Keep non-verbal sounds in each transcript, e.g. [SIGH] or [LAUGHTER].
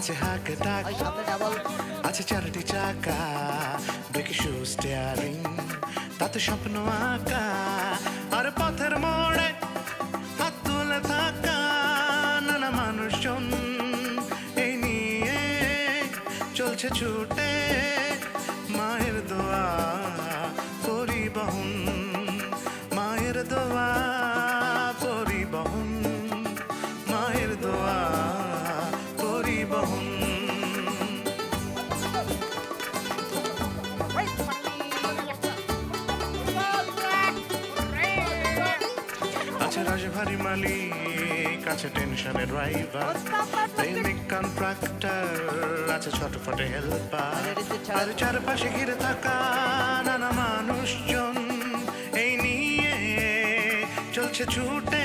আছে হাক তাক আছে চারটি চাকা দেখি শু স্টিয়ারিং তাতে স্বপ্ন আঁকা আর পথের মোড়ে হাত তুলে থাকা নানা মানুষজন। এই নিয়ে চলছে ছুটে। রাজভারী মালিক আছে টেনশনের ড্রাইভার প্রেমিক কন্ট্রাক্টর আছে ছটফটে হেল্পার আর চারপাশে ঘিরে থাকা নানা মানুষজন। এই নিয়ে চলছে ছুটে।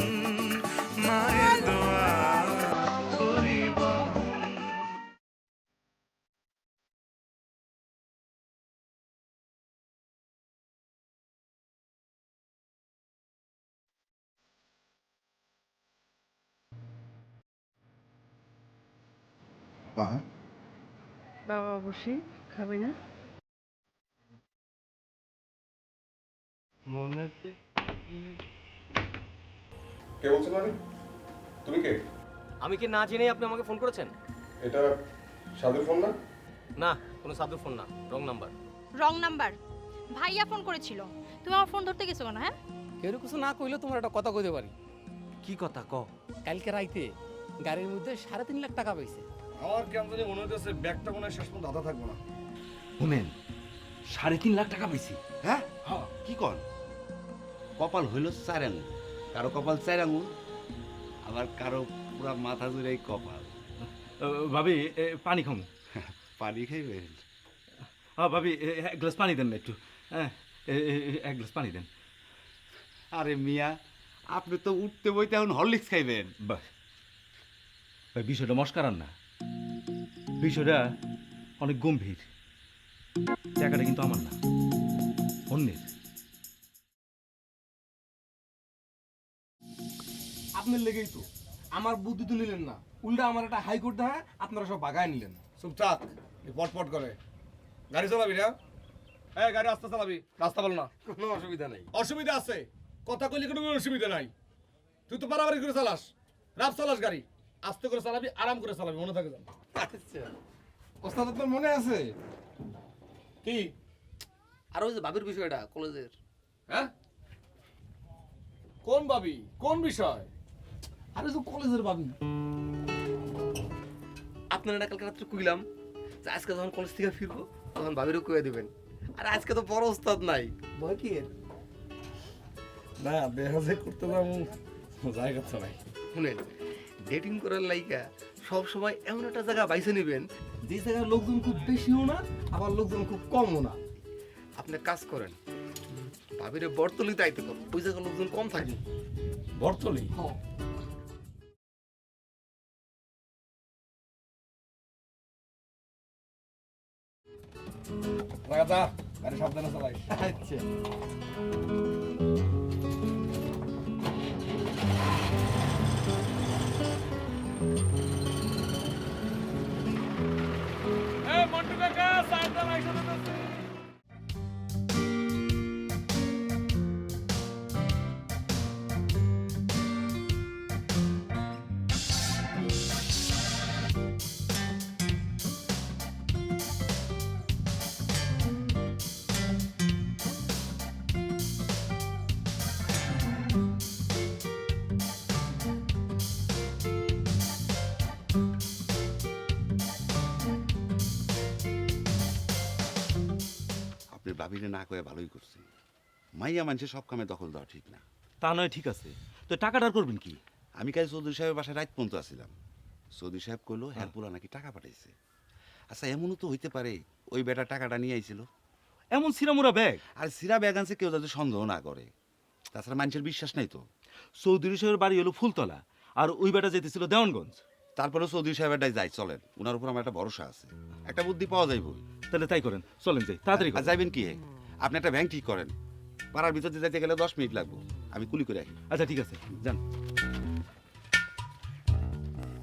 বাবা বাবা অবশ্যই খাবে না? কে? বলছেন মানে তুমি কে? আমি কি না জেনেই আপনি আমাকে ফোন করেছেন? এটা সাধুর ফোন না? না কোনো সাধুর ফোন না রং নাম্বার। Wrong number. ভাইয়া ফোন করেছিল। তুমি আমার ফোন ধরতে গেছো কেন হ্যাঁ? কেউ কিছু না কইলে তোমার একটা কথা কইতে পারি। কি কথা ক? কালকে রাইতে গাড়ির মধ্যে সাড়ে তিন লাখ টাকা পাইছে। আমার কেমন জানি মনে হইতেছে ব্যাগটা মনে হয় শেষ পর্যন্ত আধা থাকব না। শুনেন সাড়ে তিন লাখ টাকা পাইছি। হ্যাঁ? কি কর কপাল হইল চার আঙুল কারও কপাল চার আঙুল আবার কারও পুরা মাথা জুড়ে কপাল। ভাবি এ, পানি খামু। [LAUGHS] পানি খাইবেন হ্যাঁ ভাবি এক গ্লাস পানি দেন না একটু। হ্যাঁ এক গ্লাস পানি দেন। আরে মিয়া আপনি তো উঠতে বইতে এখন হরলিক্স খাইবেন। বাস ভাই বিষয়টা মস্কারান না। বিষয়টা অনেক গম্ভীর। টাকাটা কিন্তু আমার না। অন্যের। আপনার লেগেই তো। আমার বুদ্ধি তো নিলেন না। উল্টা আমার একটা হাইকোর্ট দেখা আপনারা সব বাগায় নিলেন। চুপ থাক পটপট করে। গাড়ি চালাবি না? এই গাড়ি আস্তে চালাবি রাস্তা বল না। কোনো অসুবিধা নেই। অসুবিধা আছে। কথা কইলে কোনো অসুবিধা নাই। তুই তো বাড়াবাড়ি করে চালাস। রাফ চালাস গাড়ি। আস্তে করে চালাবি আরাম করে চালাবি মনে থাকে জান [LAUGHS] ওস্তাদ আপনার মনে আছে? কি? আর ওই যে ভাবির বিষয়টা কলেজের। হ্যাঁ? কোন ভাবি কোন বিষয়? আর যে কলেজের ভাবি আপনারা না কালকে রাত্রে কইলাম যে আজকে যখন কলেজ থেকে ফিরবো তখন ভাবিরও কয়ে দিবেন। আর আজকে তো বড় ওস্তাদ নাই। ভয় কি না দেখা যায় করতে যাব জায়গা তো নাই। শুনেন ডেটিং করার লাইকা সব সময় এমন একটা জায়গা বাইছে নেবেন যে জায়গায় লোকজন খুব বেশিও না আবার লোকজন খুব কমও না। আপনি কাজ করেন ভাবিরে বর্তলিতে আইতে কর ওই জায়গায় লোকজন কম থাকে। বরতলি রাগা গাড়ি সাবধানে চালাই আচ্ছা। বাবিরে না কয়ে ভালোই করছে। মাইয়া মানুষের সব কামে দখল দেওয়া ঠিক না। তা নয় ঠিক আছে। তো টাকাটা করবেন কি? আমি কাল চৌধুরী সাহেবের বাসায় রাত পর্যন্ত আসছিলাম চৌধুরী সাহেব কইলো হ্যারপুলা নাকি টাকা পাঠাইছে। আচ্ছা এমনও তো হইতে পারে ওই বেটা টাকাটা নিয়ে আইছিল। এমন সিরামুরা ব্যাগ? আর সিরা ব্যাগ আনছে কেউ যাতে সন্দেহ না করে। তাছাড়া মানুষের বিশ্বাস নাই তো। চৌধুরী সাহেবের বাড়ি হলো ফুলতলা আর ওই বেটা যেতেছিল দেওয়ানগঞ্জ। তারপরে চৌধুরী সাহেবেরটাই যাই চলেন। ওনার উপর আমার একটা ভরসা আছে। একটা বুদ্ধি পাওয়া যায় যাইব তাহলে তাই করেন চলেন যাই তাড়াতাড়ি আর করেন। যাইবেন কি? আপনি একটা ব্যাংক ঠিক করেন পাড়ার ভিতর দিয়ে যাইতে গেলে দশ মিনিট লাগবে আমি কুলি করে রাখি আচ্ছা ঠিক আছে যান।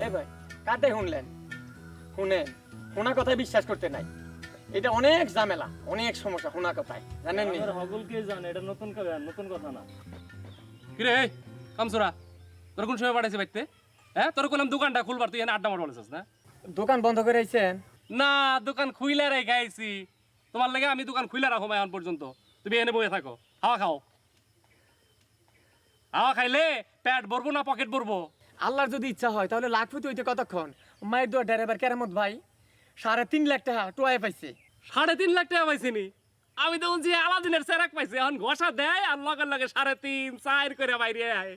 এ ভাই কাতে শুনলেন? শুনেন শোনা কথায় বিশ্বাস করতে নাই। এটা অনেক ঝামেলা অনেক সমস্যা শোনা কথায় জানেন নি। কিরে এই কামসুরা তোর কোন সময় পাঠাইছে বাইতে? হ্যাঁ তোর কইলাম দোকানটা খুলবার তুই এনে আড্ডা মারবার বলেছিস না? দোকান বন্ধ করে আইছেন? না দোকান খুইলে রেখে আইছি তোমার লাগে আমি দোকান খুইলে রাখো এখন পর্যন্ত। তুমি এনে বসে থাকো। হাওয়া খাও। হাওয়া খাইলে পেট ভরবো না পকেট ভরবো। আল্লাহর যদি ইচ্ছা হয় তাহলে লাখপতি হইতে কতক্ষণ? মায়ের দোয়া ড্রাইভার কেরামত ভাই? সাড়ে তিন লাখ টাকা টোয়াই পাইছে। সাড়ে তিন লাখ টাকা পাইছিনি? আমি তো বলছি আলাদিনের সেরাক পাইছি। এখন ঘষা দেয় আর লগে লগে সাড়ে তিন চার করে বাইরে আয়।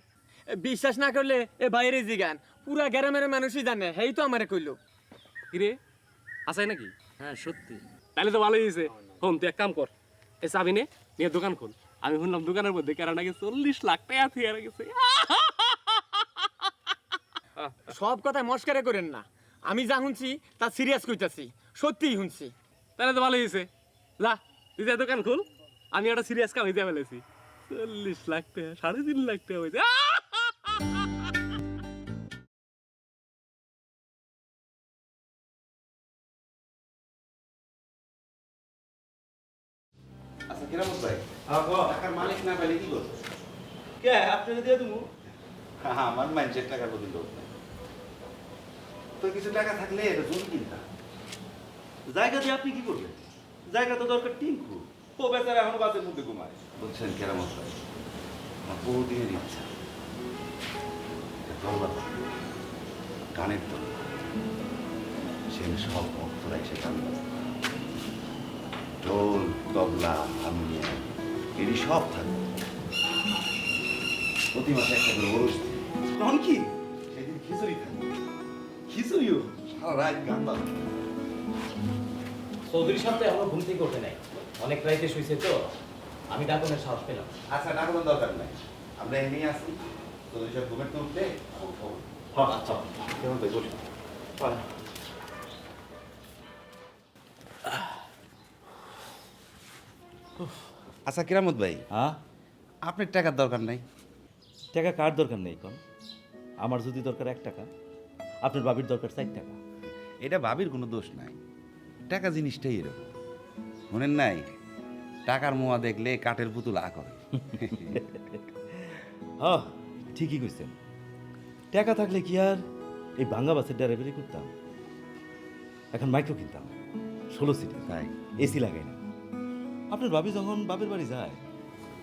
বিশ্বাস না করলে এ বাইরে জিগান। পুরা গ্রামের মানুষই জানে হেই তো আমারে কইলো। কিরে? আছে নাকি? হ্যাঁ সত্যি। তাহলে তো ভালোই হয়েছে। হোম তুই এক কাম কর। এই চাবি নে নিয়ে দোকান খোল। আমি শুনলাম দোকানের মধ্যে কেন নাকি চল্লিশ লাখ টাকা থিয়ে গেছে [LAUGHS] সব কথা মস্কারে করেন না। আমি যা শুনছি তা সিরিয়াস কইতাছি। সত্যিই শুনছি। তাহলে তো ভালো হয়েছে। যা তুই যা দোকান খুল। আমি একটা সিরিয়াস কাম হইতে ফেলেছি। চল্লিশ লাখ টাকা সাড়ে তিন লাখ টাকা হয়েছে টাকার মালিক না পেলে কি করব? কে? আপনাকে দিয়ে দেবো? হ্যাঁ আমার মানুষের টাকার প্রতি লোক নাই তো কিছু টাকা থাকলে এটা জমি কিনতাম জায়গা দিয়ে আপনি কি করবেন? জায়গা তো দরকার টিঙ্কু। ও বেচারা এখন বাসের মধ্যে ঘুমায়। বলছেন কেরামত ভাই আমার বহুদিনের ইচ্ছা। গানের দল সব ভক্তরা এসে গান ঢোল তবলা হারমোনিয়াম। এটি সব থাকবে প্রতি মাসে একটা করে ওরস। তখন কি? সেদিন খিচুড়ি থাকবে খিচুড়িও সারা রাত গান বাজবে চৌধুরী সাহেব তো ঘুম থেকে ওঠে নাই। অনেক রাইতে শুয়েছে তো। আমি ডাকনের সাহস পেলাম। আচ্ছা ডাকানোর দরকার নাই। আমরা এমনি আসি তো সব ঘুমের তো উঠলে আমার খবর। আচ্ছা। কেমন ভাই বসুন। আচ্ছা কিরামত ভাই? হ্যাঁ? আপনার টাকার দরকার নাই। টাকা কার দরকার নেই কোন আমার যদি দরকার এক টাকা আপনার বাবির দরকার চার টাকা। এটা ভাবির কোনো দোষ নাই। টাকা জিনিসটাই এরকম। মনের নাই? টাকার মোয়া দেখলে কাঠের পুতুল আ করে [LAUGHS] হ্যাঁ ঠিকই কইছেন। টাকা থাকলে কি আর? এই ভাঙ্গা বাসের ড্রাইভারি করতাম। এখন মাইক্রো কিনতাম। ষোলো সিটে তাই? এসি লাগাই না আপনার ভাবি যখন বাপের বাড়ি যায়,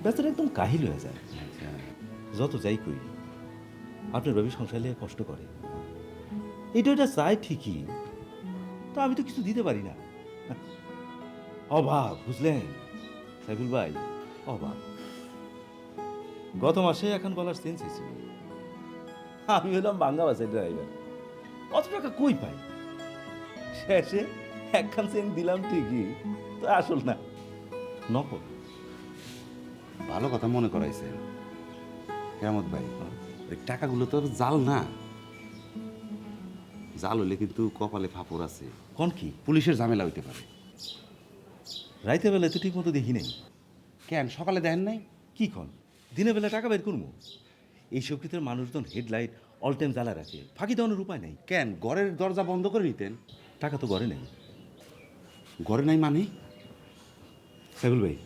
বেচারা একদম কাহিল হয়ে যায়। যত যাই করি, আপনার ভাবি সংসার নিয়ে কষ্ট করে। এটা এটা চাই ঠিকই, তো আমি তো কিছু দিতে পারি না। অভাব, বুঝলেন? সাইফুল ভাই, অভাব। গত মাসে এখন বলার সেন্স হয়েছিল আমি হলাম বাংলা বাসের ড্রাইভার অত টাকা কই পাই? শেষে একখান সেন দিলাম ঠিকই, তো আসল না। নকল। ভালো কথা মনে করাইছেন। কেরামত ভাই ওই টাকাগুলো তো জাল না। জাল হলে কিন্তু কপালে ফাপড় আছে। কোন কি? পুলিশের ঝামেলা হইতে পারে। রাইতে বেলা তো ঠিক মতো দেখি নাই। কেন সকালে দেখেন নাই? কি কন? দিনের বেলা টাকা বের করব এই ক্ষেত্রে মানুষজন হেডলাইট অল টাইম জ্বালা রাখে। ফাঁকি দেওয়ানোর উপায় নেই। কেন ঘরের দরজা বন্ধ করে নিতেন টাকা তো ঘরে নেই। ঘরে নাই মানে? সাইবুল ভাই?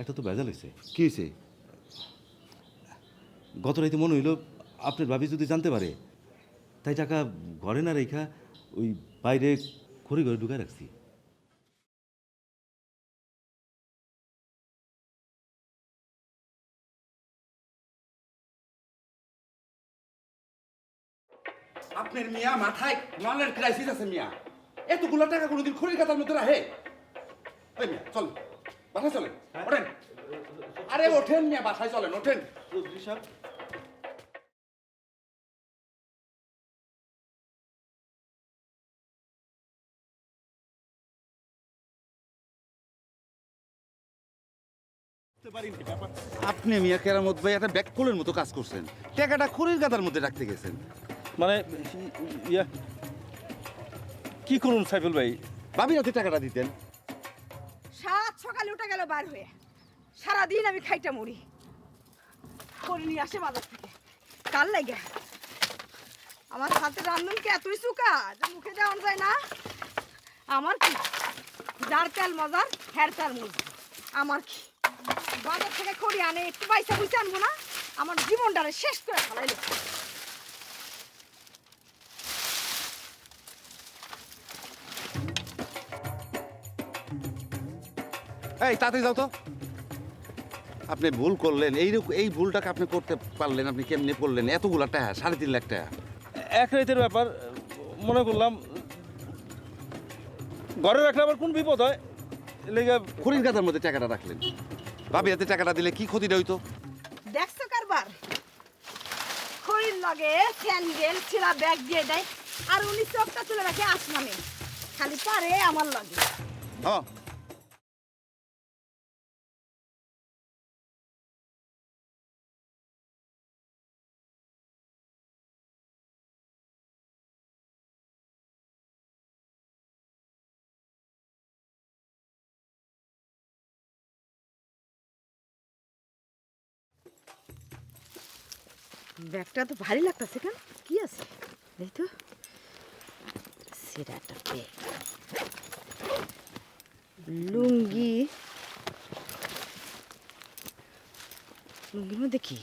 একটা তো বেজাল হয়েছে কি হয়েছে গত রাইতে মনে হইল আপনার ভাবি যদি জানতে পারে তাই টাকা ঘরে না রেখা ওই বাইরে ঘরে ঘরে ঢুকায় রাখছি। আপনার মিয়া মাথায় নলের ক্রাইসিস আছে মিয়া। এতগুলো টাকা কোনোদিন খড়ির খাতার মধ্যে রাখে? চল। বাসায় চলেন ওঠেন। আরে ওঠেন মিয়া বাসায় চলেন ওঠেন। চৌধুরী সাহেব। আপনি মিয়া কেরামত ভাই একটা ব্যাককলের মতো কাজ করছেন। টাকাটা খড়ির গাদার মধ্যে রাখতে গেছেন। মানে ইয়া কি করুন সাইফুল ভাই? ভাবি রাতে টাকাটা দিতেন। সাত সকালে উঠে গেল বার হয়ে। সারাদিন আমি খাইটা মরি করে নিয়ে আসে বাজার থেকে। কাল লাগে। আমার হাতে কি এতই চুকা যে মুখে দেওয়া যায় না? আমার কি? যার তেল মজার, হ্যার তেল মজা আমার কি? বাজার থেকে খড়ি আনে, একটু পয়সা বুঝতে আনব না? আমার জীবনটারে শেষ করে ফেলাইলো। এই তাড়াতাড়ি যাও তো। আপনি ভুল করলেন। এই এই ভুলটাকে আপনি করতে পারলেন আপনি কেমনে করলেন? এতগুলো টাকা সাড়ে তিন লাখ টাকা। এক রাইতের ব্যাপার মনে করলাম ঘরে রাখলে আবার কোন বিপদ হয়? লেগে খড়ির গাদার মধ্যে টাকাটা রাখলেন। ভাবি হাতে টাকাটা দিলে কি ক্ষতিটা হইতো? দেখছ কারবার? খড়ির লগে স্যান্ডেল ছিলা ব্যাগ দিয়ে দেয় আর উনি চোখটা তুলে রাখে আসমানে। খালি পারে আমার লগে। হ্যাঁ। ব্যাগটা তো ভারী লাগতেছে কেন? কি আছে? এই তো সেটা একটা ব্যাগ। লুঙ্গি। লুঙ্গির মধ্যে কি?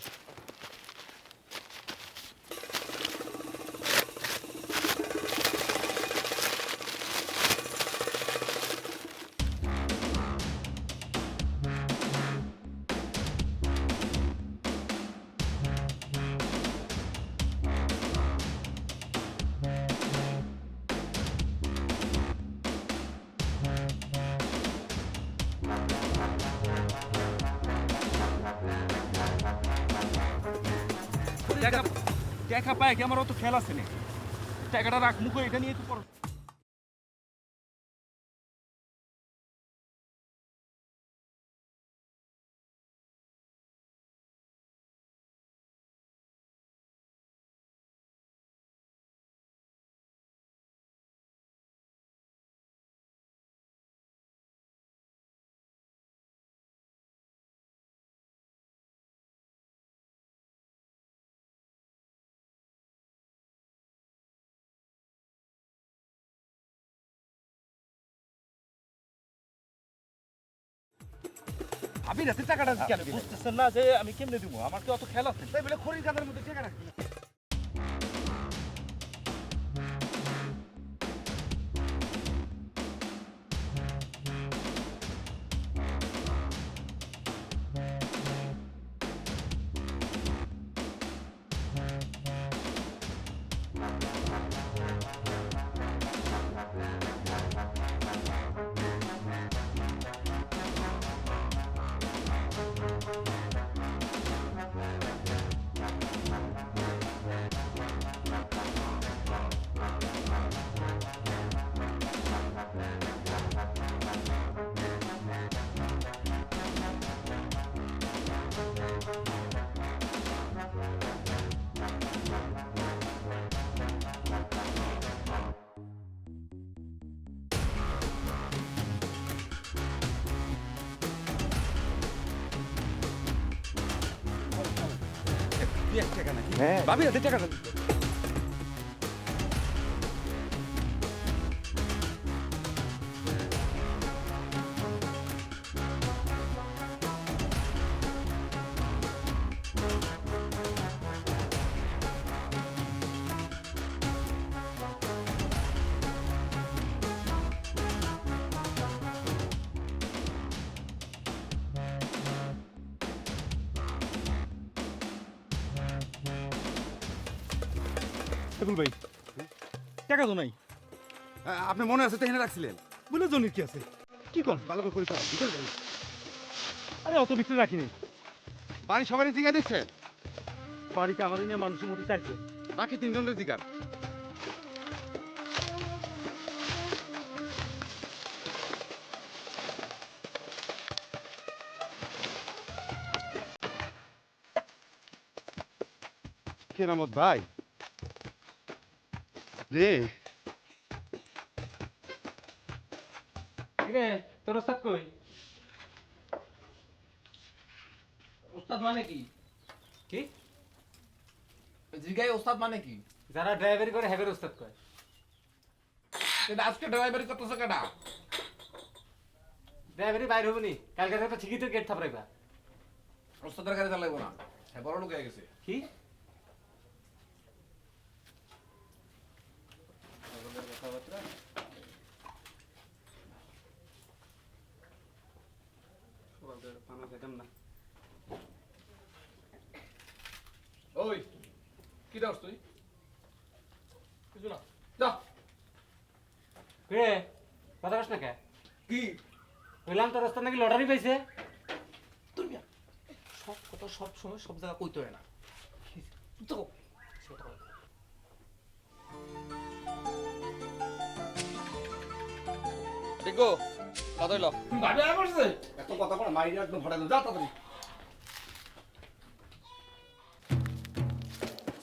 টাকা টাকা পায় কি? আমার অত খেয়াল আছে না। টাকাটা রাখ, মুখে এটা নিয়ে তো পড়ো। ভাবি রাতে টাকাটা কেন বুঝতেছেন না যে আমি কেমনে দিব? আমার কি অত খেয়াল আছে? তাই বলে খড়ির গাদার মধ্যে টাকা রাখলেন দুই এক টাকা নাকি? ভাবি রাতে টাকাটা সাইফুল ভাই। টাকা তো নাই? আপনি মনে আছে তো এখানে রাখছিলেন? বলে জনের কি আছে? কি কর ভালো করে পরীক্ষা আরে অত ভিতরে রাখিনি বাড়ি সবারই দিকে দিচ্ছে? বাড়িতে আমাদের নিয়ে মানুষের মতো চাইছে? বাকি তিনজনের দিকার কেরামত ভাই রে রে তোর ওস্তাদ কই? ওস্তাদ মানে কি? কি? জিগাই ওস্তাদ মানে কি? যারা ড্রাইভারি করে হ্যাভের ওস্তাদ কয়। এটা আজকে ড্রাইভারি করতেছে কেটা ড্রাইভারি বাইরে হবনি কালকে ঠিকই তো গেট থাপড়াইবা। ওস্তাদের গাড়ি চালাইবো না। হ্যাঁ বড় লোক হয়ে গেছে। কি? ওই কি দাস তুই কিছু না যা রে কথা না কে কি বললাম তোর ওস্তাদ নাকি লটারি পাইছে তুই মিয়া সব কথা সব সময় সব জায়গা কইতে হয় না তো দেখো কথা হইল ভাবি আর করছে? এত কথা বলে মাইরে একদম ফাটাই যা তাড়াতাড়ি।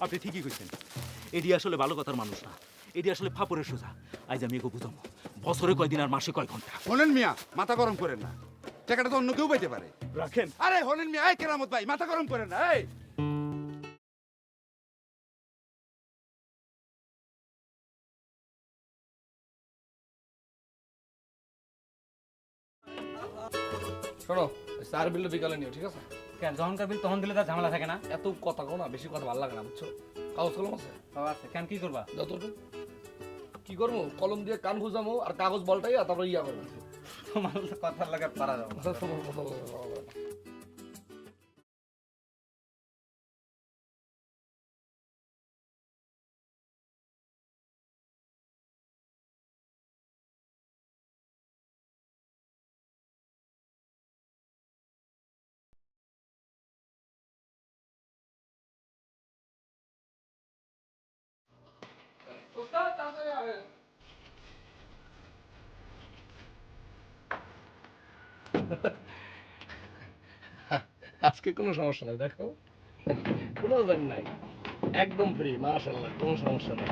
আপনি ঠিকই কইছেন। এডি আসলে ভালো কথার মানুষ না। এডি আসলে ফাপড়ের সোজা। আজ আমি এগো বুঝাবো বছরে কয়দিন আর মাসে কয় ঘণ্টা? হলেন মিয়া মাথা গরম করেন না। টাকাটা তো অন্য কেউ পাইতে পারে। রাখেন। আরে হলেন মিয়া এই কেরামত ভাই মাথা গরম করেন না এই। শোনো স্যার বিলটা বিকালে নিও ঠিক আছে? কেন? যখনকার বিল তখন দিলে তার ঝামেলা থাকে না? এত কথা কো না বেশি কথা ভালো লাগে না বুঝছ? কাগজ কলম আছে? আছে। কেন কি করবা? যতটুকু কি করব? কলম দিয়ে কান খুঁজামো আর কাগজ বলটাই আর তারপরে ইয়া করব। তোমার কথা লাগে পারা যাবে। [LAUGHS] আজকে কোনো সমস্যা নাই দেখো কোনো জানি নাই, একদম ফ্রি মাশাল্লাহ কোনো সমস্যা নাই।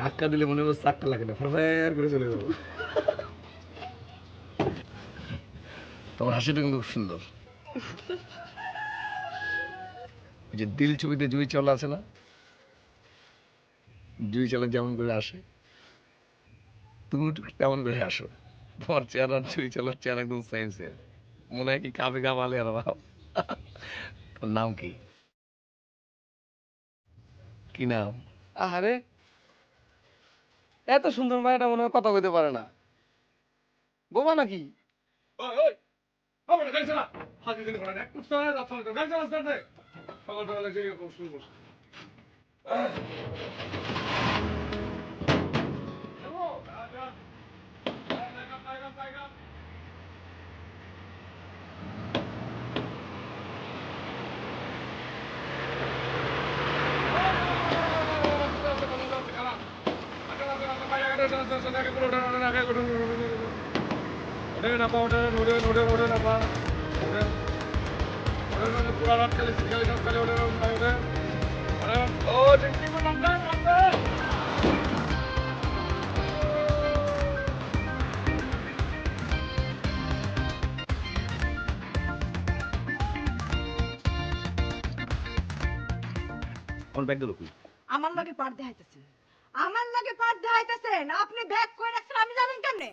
ধাক্কা দিলে মনে হচ্ছে চারটা লাগে না ফের করে চলে যাব। তোমার হাসিটা কিন্তু খুব সুন্দর। যে দিল ছবিতে জুই চলা আছে না? জুই চলা যেমন করে আসে তুমি তেমন করে আসো। তোমার চেহারা আর জুই চলার চেহারা একদম সেম সেম মনে হয় কি কাবে কামালে আর ভাব তোর নাম কি? কি নাম? আরে এত সুন্দর মায়েরা মনে হয় কথা কইতে পারে না। বোমা নাকি? আমার ব্যাগ পার দেখাইতেছেন আমার পার দেখাইতেছেন আপনি ব্যাগ কই রাখছেন আমি জানেন কেমনে?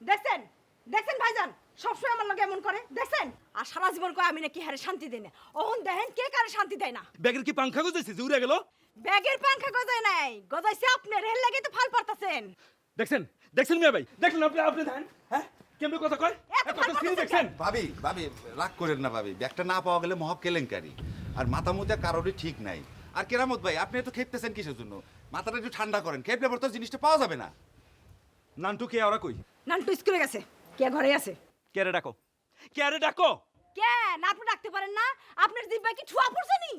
দেখছেন? দেখছেন ভাইজান? সবসময় আমার লগে এমন করে। দেখছেন? আর সারা জীবন কয় আমি নাকি হারে শান্তি দেই না। ওহন দেখেন কে কারে শান্তি দেয় না। ব্যাগের কি পাংখা গজাইছে? যে উড়ে গেল? ব্যাগের পাংখা গজায় নাই। গজাইছে আপনি রেল লাগে তো ফাল পারতাছেন। দেখছেন? দেখছেন মিয়া ভাই? দেখলেন আপনি আপনি দেখেন হ্যাঁ? কেমন কথা কয়? দেখছেন? ভাবি ভাবি রাগ করেন না ভাবি। ব্যাগটা না পাওয়া গেলে মহা কেলেঙ্কারি আর মাথা মুথে কারোরই ঠিক নাই। আর কেরামত ভাই আপনি এত খেপতেছেন কিসের জন্য? মাথাটা একটু ঠান্ডা করেন। খেপলে পর তো জিনিসটা পাওয়া যাবে না। নানটু কে ওরা কই? নান্টু স্কুলে গেছে। কে ঘরে আছে? কে রে ডাকো? কে রে ডাকো? কেন আপনি ডাকতে পারেন না। আপনার দিব্যা কি ঠুয়া পড়ছে নি?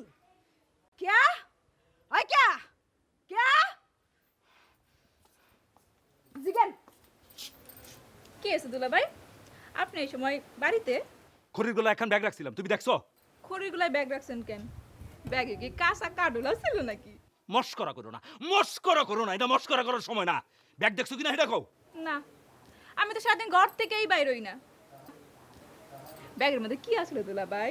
কে? ওই কে? কে? জিগান। কে আছে দুলা ভাই? আপনি এই সময় বাড়িতে? খড়ির এখন ব্যাগ রাখছিলাম। তুমি দেখছ? খড়িগুলাই ব্যাগ রাখছেন কেন? ব্যাগে কি কাঁচা কাডুলা ছিল নাকি? মস্করা করো না মস্করা করো না এটা মস্করা করার সময় না। ব্যাগ দেখছ কিনা এটা কও। না আমি তো সারাদিন ঘর থেকেই বাইর হই না। ব্যাগের মধ্যে কি আসলো দুলা ভাই?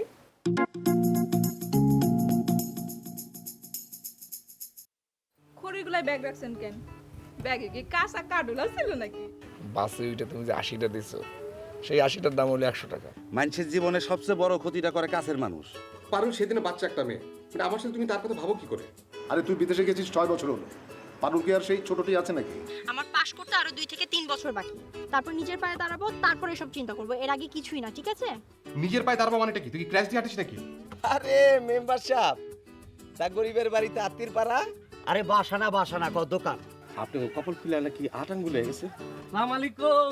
খড়িগুলাই ব্যাগ রাখছেন কেন? ব্যাগে কি কাঁচা কাডুলা ছিল নাকি? বাসে উঠে তুমি যে আশিটা দিছো সেই আশিটার দাম হলো একশো টাকা। মানুষের জীবনে সবচেয়ে বড় ক্ষতিটা করে কাছের মানুষ। পারুল সেদিনে বাচ্চা একটা মেয়ে। কিন্তু আমার সাথে তুমি তার কথা ভাবো কি করে? আরে তুই বিদেশে গেছিস ছয় বছর হলো। পারুল কি আর সেই ছোটটি আছে নাকি? আমার পাশ করতে আরও দুই থেকে তিন বছর বাকি। তারপর নিজের পায়ে দাঁড়াবো তারপর এসব চিন্তা করব। এর আগে কিছুই না ঠিক আছে? নিজের পায়ে দাঁড়াবো মানেটা কি? তুই কি ক্র্যাশ দিয়ে হাঁটিস নাকি? আরে মেম্বার সাহেব তা গরিবের বাড়িতে আত্মীর পাড়া? আরে বাসা না বাসা না কত দোকান। আপনি কপাল খুলে নাকি আট আঙ্গুলে গেছে সালাম আলাইকুম।